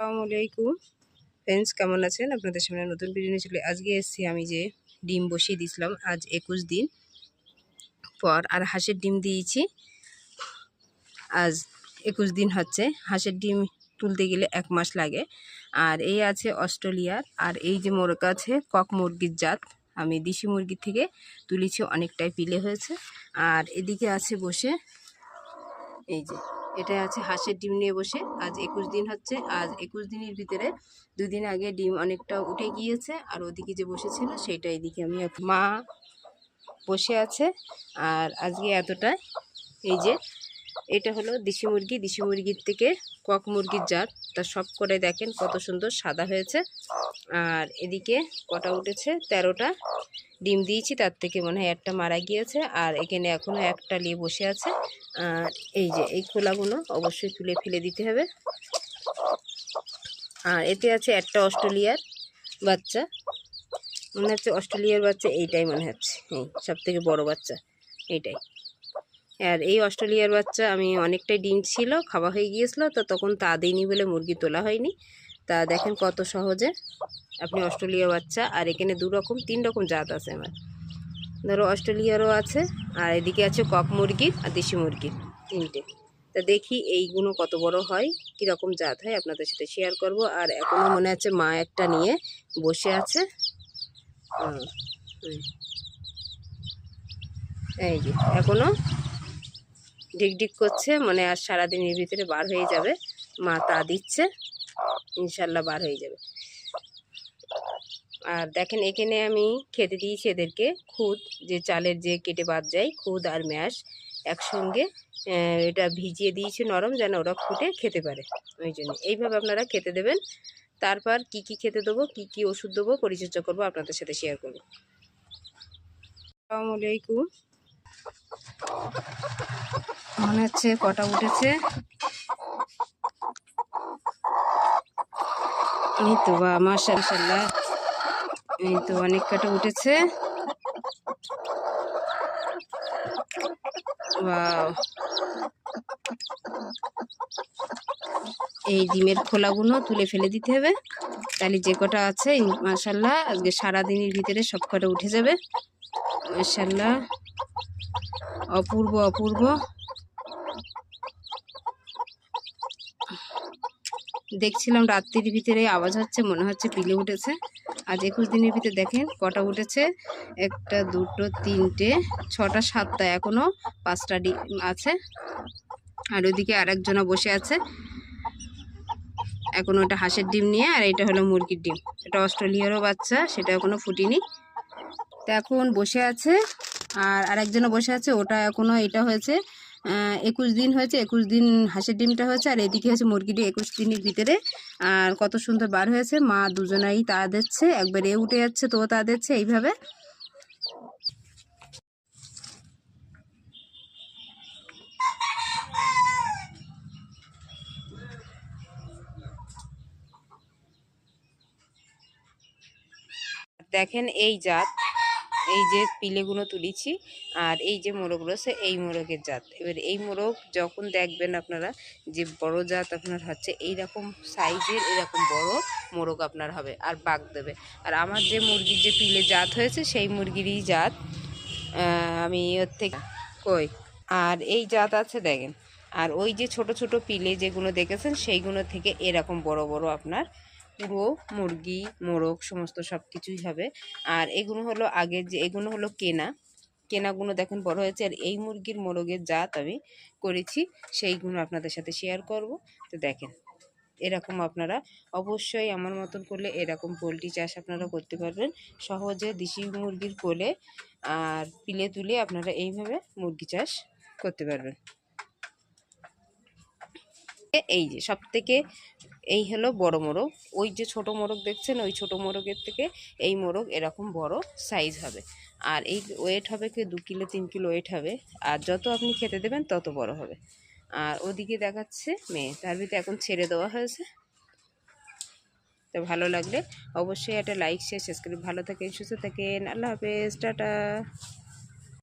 আসসালামু আলাইকুম। ফ্রেন্ডস কেমন আছেন? আপনাদের সামনে নতুন ভিডিও নিয়ে চলে আজকে এসেছি আমি যে ডিম বসিয়ে দিয়েছিলাম আজ একুশ দিন পর আর হাঁসের ডিম দিয়েছি। আজ একুশ দিন হচ্ছে। হাঁসের ডিম তুলতে গেলে এক মাস লাগে। আর এই আছে অস্ট্রেলিয়ার। আর এই যে মোরগ আছে, কক মুরগির জাত। আমি দেশি মুরগির থেকে তুলেছি, অনেকটাই পিলে হয়েছে। আর এদিকে আছে বসে, এই যে এটা আছে হাঁসের ডিম নিয়ে বসে। আজ একুশ দিন হচ্ছে, আজ একুশ দিনের ভিতরে দুদিন আগে ডিম অনেকটা উঠে গিয়েছে আর ওদিকে যে বসেছিল সেইটা এদিকে আমি মা বসে আছে। আর আজকে এতটাই। এই যে এটা হলো দেশি মুরগি। দেশি মুরগির থেকে কক মুরগির জাত। তা সব করে দেখেন কত সুন্দর সাদা হয়েছে। আর এদিকে কটা উঠেছে? তেরোটা। ডিম দিয়েছি, তার থেকে মনে হয় একটা মারা গিয়েছে। আর এখানে এখনও একটা নিয়ে বসে আছে। আর এই যে, এই খোলাগুলো অবশ্যই তুলে ফেলে দিতে হবে। আর এতে আছে একটা অস্ট্রেলিয়ার বাচ্চা। মনে হচ্ছে অস্ট্রেলিয়ার বাচ্চা, এইটাই মনে হচ্ছে। এই সব থেকে বড় বাচ্চা, এইটাই। আর এই অস্ট্রেলিয়ার বাচ্চা, আমি অনেকটাই ডিম ছিল, খাওয়া হয়ে গিয়েছিল, তো তখন তা দিইনি বলে মুরগি তোলা হয়নি। তা দেখেন কত সহজে আপনি অস্ট্রেলিয়া বাচ্চা, আর এখানে দু রকম, তিন রকম জাত আছে আমার। ধরো অস্ট্রেলিয়ারও আছে, আর এদিকে আছে কক মুরগির আর দেশি মুরগির তিনটে। তা দেখি এইগুলো কত বড় হয় কীরকম জাত হয়, আপনাদের সাথে শেয়ার করব। আর এখনও মনে আছে মা একটা নিয়ে বসে আছে। এই যে এখনও ডিগডিগ করছে মানে আর সারাদিনের ভিতরে বার হয়ে যাবে। মা তা দিচ্ছে ইনশাল্লাহ বার হয়ে যাবে। আর দেখেন এখানে আমি খেতে দিয়েছি এদেরকে খুদ যে চালের যে কেটে বাদ যায় খুদ আর ম্যাশ একসঙ্গে। এটা ভিজিয়ে দিয়েছি নরম যেন ওরা ফুটে খেতে পারে। ওই জন্য। এইভাবে আপনারা খেতে দেবেন। তারপর কি কি খেতে দেবো কি কি ওষুধ দেবো পরিচর্যা করব আপনাদের সাথে শেয়ার করব। আসসালামু আলাইকুম। মনে হচ্ছে কটা উঠেছে। এই তো বা মাশাল্লাহ এই তো অনেক কটা উঠেছে. এই ডিমের খোলাগুলো তুলে ফেলে দিতে হবে। তাহলে যে কটা আছে মাশাল্লাহ আজকে সারাদিনের ভিতরে সব কটা উঠে যাবে। মাশাল্লাহ অপূর্ব অপূর্ব। দেখছিলাম রাত্রির ভিতরে আওয়াজ হচ্ছে, মনে হচ্ছে পিলে উঠেছে। আজ একুশ দিনের ভিতরে দেখেন, কটা উঠেছে? একটা, দুটো, তিনটে, ছটা, সাতটা এখনও পাঁচটা ডিম আছে। আর ওইদিকে আরেকজনা বসে আছে। এখন ওটা হাঁসের ডিম নিয়ে, আর এটা হলো মুরগির ডিম। এটা অস্ট্রেলিয়ারও বাচ্চা, সেটা এখনও ফুটিনি। তা এখন বসে আছে, আর আরেকজনও বসে আছে, ওটা এখনও এটা হয়েছে। একুশ দিন হয়েছে, একুশ দিন হাঁসের ডিমটা হয়েছে, আর এদিকে হয়েছে মুরগিটি একুশ দিনের ভিতরে। আর কত সুন্দর বার হয়েছে, মা দুজনাই তা দিচ্ছে, একবার এ উঠে যাচ্ছে, তো তা দিচ্ছে, এইভাবে। দেখেন এই জাত। এই যে পিলেগুলো তুলেছি আর এই যে মোরগগুলো সে এই মোরগের জাত। এবার এই মোরগ যখন দেখবেন আপনারা যে বড় জাত আপনার হচ্ছে এই রকম সাইজের এরকম বড় মোরগ আপনার হবে আর বাঘ দেবে। আর আমার যে মুরগির যে পিলে জাত হয়েছে, সেই মুরগিরই জাত আমি ওর থেকে কই। আর এই জাত আছে দেখেন, আর ওই যে ছোট ছোট পিলে যেগুলো দেখেছেন, সেইগুলো থেকে এরকম বড় বড় আপনার পুরো মুরগি, মোরগ সমস্ত সব কিছুই হবে। আর এগুলো হলো আগের যে এগুলো হলো কেনা। কেনাগুলো দেখেন বড় হয়েছে, আর এই মুরগির মোরগের জাত আমি করেছি সেইগুলো আপনাদের সাথে শেয়ার করব। তো দেখেন, এরকম আপনারা অবশ্যই আমার মতন করলে এরকম পোলট্রি চাষ আপনারা করতে পারবেন। সহজে দেশি মুরগির কোলে আর পিলে তুলে আপনারা এইভাবে মুরগি চাষ করতে পারবেন। এই যে সব থেকে এই হলো বড় মোরগ। ওই যে ছোট মোরগ দেখছেন, ওই ছোট মোরগের থেকে এই মোরগ এরকম বড় সাইজ হবে। আর এই ওয়েট হবে কি দু কিলো, তিন কিলো ওয়েট হবে। আর যত আপনি খেতে দেবেন তত বড় হবে। আর ওদিকে দেখাচ্ছে মেয়ে, তার ভিতরে এখন ছেড়ে দেওয়া হয়েছে। তো ভালো লাগলে অবশ্যই একটা লাইক শেয়ার সাবস্ক্রাইব ভালো থাকেন, সুস্থ থাকেন। আল্লাহ হাফেজ, টাটা।